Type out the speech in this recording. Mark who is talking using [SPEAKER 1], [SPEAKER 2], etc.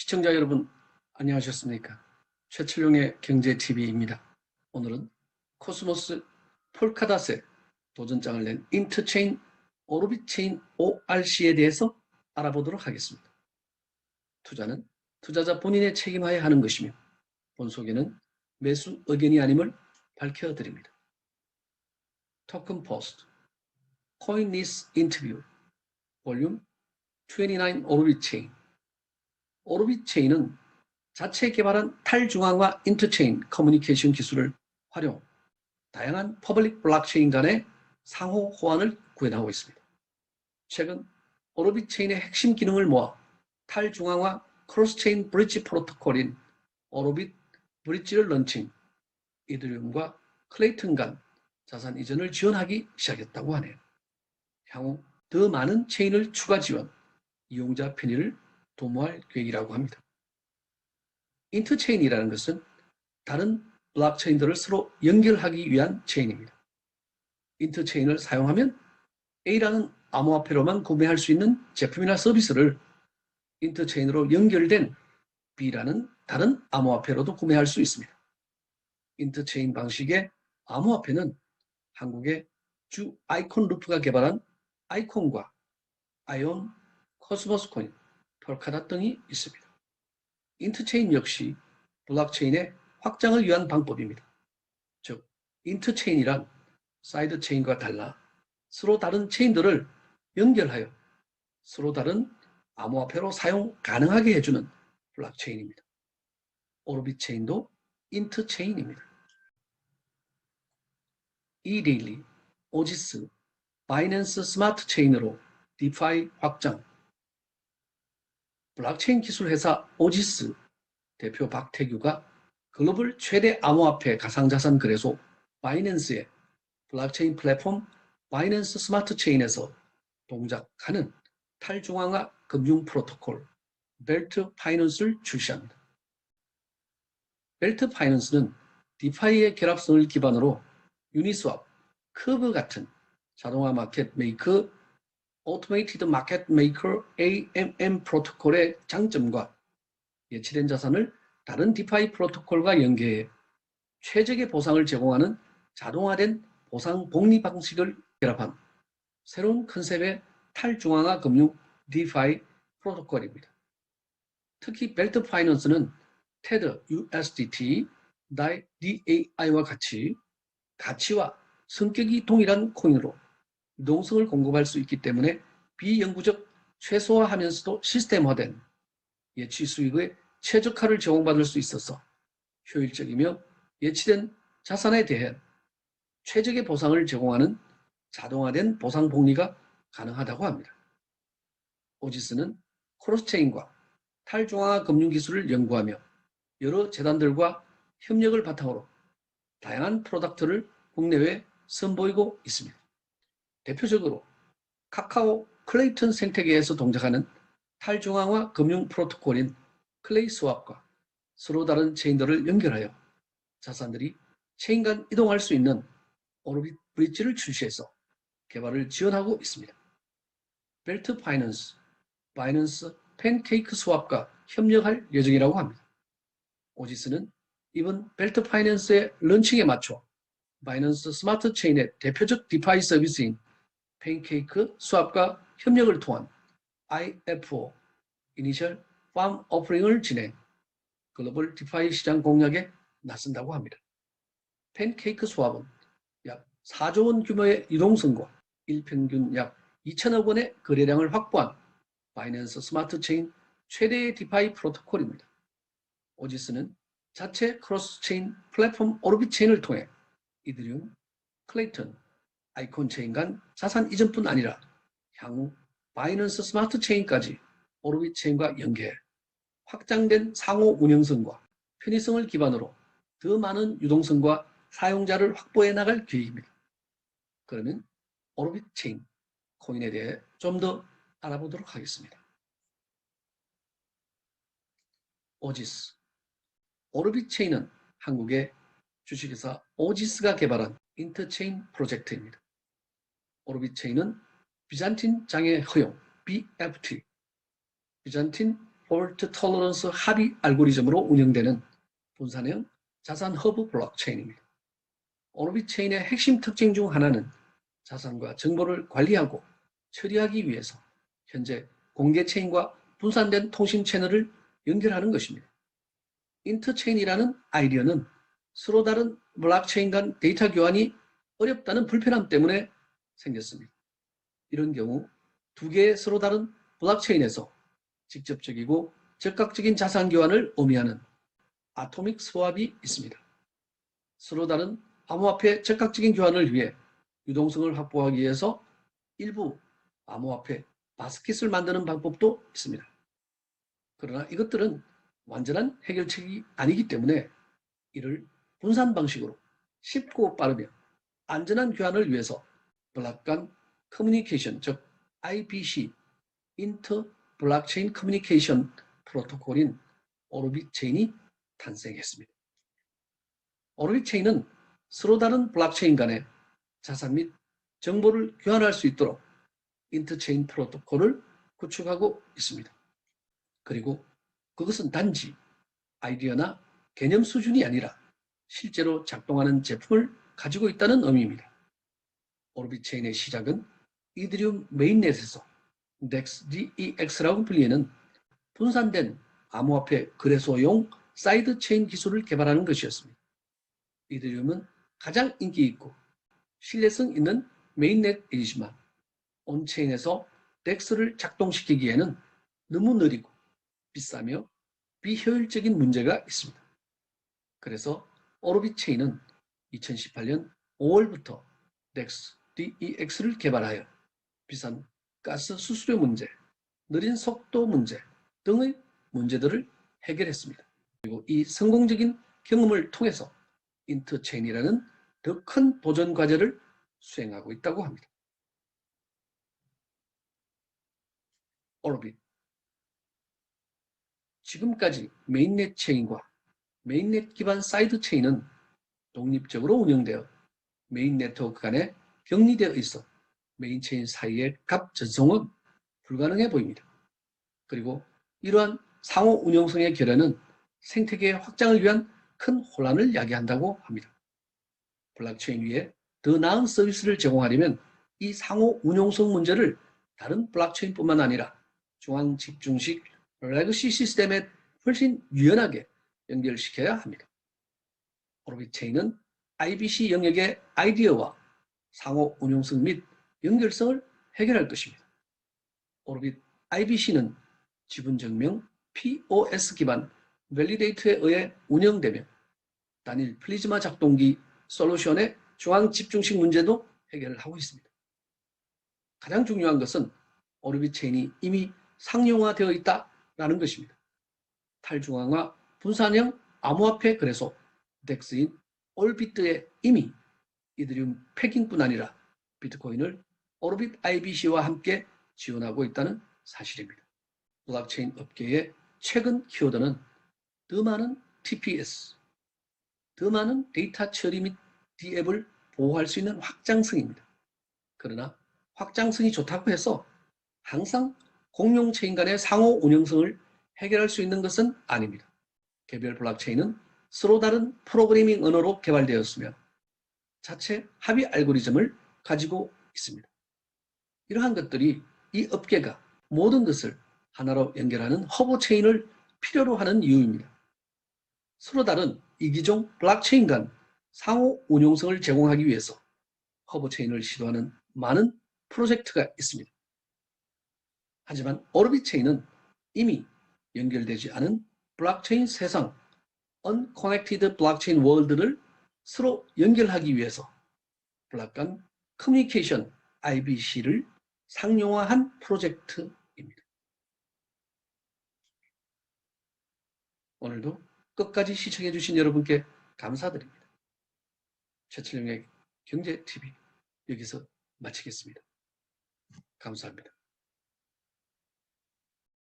[SPEAKER 1] 시청자 여러분 안녕하셨습니까? 최철용의 경제TV입니다. 오늘은 코스모스 폴카닷의 도전장을 낸 인터체인 오르비체인 ORC에 대해서 알아보도록 하겠습니다. 투자는 투자자 본인의 책임하에 하는 것이며 본속에는 매수 의견이 아님을 밝혀드립니다. 토큰 포스트 코인 리스 인터뷰 볼륨 29 오르빗 체인 오르빗 체인은 자체 개발한 탈중앙화 인터체인 커뮤니케이션 기술을 활용 다양한 퍼블릭 블록체인 간의 상호 호환을 구현하고 있습니다. 최근 오르빗 체인의 핵심 기능을 모아 탈중앙화 크로스체인 브릿지 프로토콜인 오르빗 브릿지를 런칭 이드리움과 클레이튼 간 자산 이전을 지원하기 시작했다고 하네요. 향후 더 많은 체인을 추가 지원, 이용자 편의를 도모할 계획이라고 합니다. 인터체인이라는 것은 다른 블록체인들을 서로 연결하기 위한 체인입니다. 인터체인을 사용하면 A라는 암호화폐로만 구매할 수 있는 제품이나 서비스를 인터체인으로 연결된 B라는 다른 암호화폐로도 구매할 수 있습니다. 인터체인 방식의 암호화폐는 한국의 주 아이콘 루프가 개발한 아이콘과 아이온, 코스모스 코인, 펄카닷 등이 있습니다. 인터체인 역시 블록체인의 확장을 위한 방법입니다. 즉, 인터체인이란 사이드 체인과 달라 서로 다른 체인들을 연결하여 서로 다른 암호화폐로 사용 가능하게 해주는 블록체인입니다. 오르빗 체인도 인터체인입니다. 이데일리, 오지스, 바이낸스 스마트 체인으로 디파이 확장 블록체인 기술 회사 오지스 대표 박태규가 글로벌 최대 암호화폐 가상자산 거래소 바이낸스의 블록체인 플랫폼 바이낸스 스마트 체인에서 동작하는 탈중앙화 금융 프로토콜 벨트 파이낸스를 출시합니다. 벨트 파이낸스는 디파이의 결합성을 기반으로 유니스왑, 커브 같은 자동화 마켓 메이커, 오토메이티드 마켓 메이커 AMM 프로토콜의 장점과 예치된 자산을 다른 디파이 프로토콜과 연계해 최적의 보상을 제공하는 자동화된 보상 복리 방식을 결합한 새로운 컨셉의 탈중앙화 금융 디파이 프로토콜입니다. 특히 벨트 파이낸스는 테드 USDT, DAI와 같이 가치와 성격이 동일한 코인으로 유동성을 공급할 수 있기 때문에 비영구적 최소화하면서도 시스템화된 예치 수익의 최적화를 제공받을 수 있어서 효율적이며 예치된 자산에 대해 최적의 보상을 제공하는 자동화된 보상 복리가 가능하다고 합니다. 오지스는 크로스체인과 탈중앙화 금융기술을 연구하며 여러 재단들과 협력을 바탕으로 다양한 프로덕트를 국내외에 선보이고 있습니다. 대표적으로 카카오 클레이튼 생태계에서 동작하는 탈중앙화 금융 프로토콜인 클레이 스왑과 서로 다른 체인들을 연결하여 자산들이 체인 간 이동할 수 있는 오르빗 브릿지를 출시해서 개발을 지원하고 있습니다. 벨트 파이낸스, 바이낸스 팬케이크 스왑과 협력할 예정이라고 합니다. 오지스는 이번 벨트 파이낸스의 런칭에 맞춰 바이낸스 스마트 체인의 대표적 디파이 서비스인 팬케이크 스왑과 협력을 통한 IFO 이니셜 팜 오프링을 진행 글로벌 디파이 시장 공략에 나선다고 합니다. 팬케이크 스왑은 약 4조 원 규모의 유동성과 일평균 약 2천억 원의 거래량을 확보한 바이낸스 스마트 체인 최대의 디파이 프로토콜입니다. 오지스는 자체 크로스 체인 플랫폼 오르빗 체인을 통해 이드리움, 클레이턴, 아이콘 체인 간 자산 이전뿐 아니라 향후 바이낸스 스마트 체인까지 오르빗 체인과 연계해 확장된 상호 운영성과 편의성을 기반으로 더 많은 유동성과 사용자를 확보해 나갈 계획입니다. 그러면 오르빗 체인 코인에 대해 좀 더 알아보도록 하겠습니다. 오지스 오르빗 체인은 한국의 주식회사 오지스가 개발한 인터체인 프로젝트입니다. 오르빗 체인은 비잔틴 장애 허용 BFT, 비잔틴 폴트 톨러런스 합의 알고리즘으로 운영되는 분산형 자산 허브 블록체인입니다. 오르빗 체인의 핵심 특징 중 하나는 자산과 정보를 관리하고 처리하기 위해서 현재 공개 체인과 분산된 통신 채널을 연결하는 것입니다. 인터체인이라는 아이디어는 서로 다른 블록체인 간 데이터 교환이 어렵다는 불편함 때문에 생겼습니다. 이런 경우 두 개의 서로 다른 블록체인에서 직접적이고 즉각적인 자산 교환을 의미하는 아토믹 스왑이 있습니다. 서로 다른 암호화폐 즉각적인 교환을 위해 유동성을 확보하기 위해서 일부 암호화폐 바스켓을 만드는 방법도 있습니다. 그러나 이것들은 완전한 해결책이 아니기 때문에 이를 분산 방식으로 쉽고 빠르며 안전한 교환을 위해서 블록 간 커뮤니케이션 즉 IPC 인터 블록체인 커뮤니케이션 프로토콜인 오르빗 체인이 탄생했습니다. 오르빗 체인은 서로 다른 블록체인 간의 자산 및 정보를 교환할 수 있도록 인터체인 프로토콜을 구축하고 있습니다. 그리고 그것은 단지 아이디어나 개념 수준이 아니라 실제로 작동하는 제품을 가지고 있다는 의미입니다. 오르빗 체인의 시작은 이드리움 메인넷에서 DEX, DEX라고 불리는 분산된 암호화폐 거래소용 사이드 체인 기술을 개발하는 것이었습니다. 이드리움은 가장 인기 있고 신뢰성 있는 메인넷이지만 온체인에서 덱스를 작동시키기에는 너무 느리고 비싸며 비효율적인 문제가 있습니다. 그래서 오르빗 체인은 2018년 5월부터 DEX, DEX를 개발하여 비싼 가스 수수료 문제, 느린 속도 문제 등의 문제들을 해결했습니다. 그리고 이 성공적인 경험을 통해서 인터체인이라는 더 큰 도전 과제를 수행하고 있다고 합니다. 오르빗 지금까지 메인넷 체인과 메인넷 기반 사이드 체인은 독립적으로 운영되어 메인 네트워크 간에 격리되어 있어 메인 체인 사이의 값 전송은 불가능해 보입니다. 그리고 이러한 상호 운영성의 결여는 생태계의 확장을 위한 큰 혼란을 야기한다고 합니다. 블록체인 위에 더 나은 서비스를 제공하려면 이 상호 운용성 문제를 다른 블록체인뿐만 아니라 중앙 집중식 레거시 시스템에 훨씬 유연하게 연결시켜야 합니다. 오르빗 체인은 IBC 영역의 아이디어와 상호 운용성 및 연결성을 해결할 것입니다. 오르빗 IBC는 지분 증명 POS 기반 밸리데이터에 의해 운영되며 단일 플리즈마 작동기 솔루션의 중앙 집중식 문제도 해결을 하고 있습니다. 가장 중요한 것은 오르빗 체인이 이미 상용화되어 있다라는 것입니다. 탈중앙화 분산형 암호화폐 거래소 덱스인 올비트에 이미 이드리움 패킹뿐 아니라 비트코인을 오르빗 IBC와 함께 지원하고 있다는 사실입니다. 블록체인 업계의 최근 키워드는 더 많은 TPS, 더 많은 데이터 처리 및 디앱을 보호할 수 있는 확장성입니다. 그러나 확장성이 좋다고 해서 항상 공용 체인 간의 상호 운영성을 해결할 수 있는 것은 아닙니다. 개별 블록체인은 서로 다른 프로그래밍 언어로 개발되었으며 자체 합의 알고리즘을 가지고 있습니다. 이러한 것들이 이 업계가 모든 것을 하나로 연결하는 허브 체인을 필요로 하는 이유입니다. 서로 다른 이기종 블록체인 간 상호 운용성을 제공하기 위해서 허브 체인을 시도하는 많은 프로젝트가 있습니다. 하지만 오르빗 체인은 이미 연결되지 않은 블록체인 세상 Unconnected Blockchain World를 서로 연결하기 위해서 블록 간 커뮤니케이션 IBC를 상용화한 프로젝트입니다. 오늘도 끝까지 시청해 주신 여러분께 감사드립니다. 최철영의 경제TV 여기서 마치겠습니다. 감사합니다.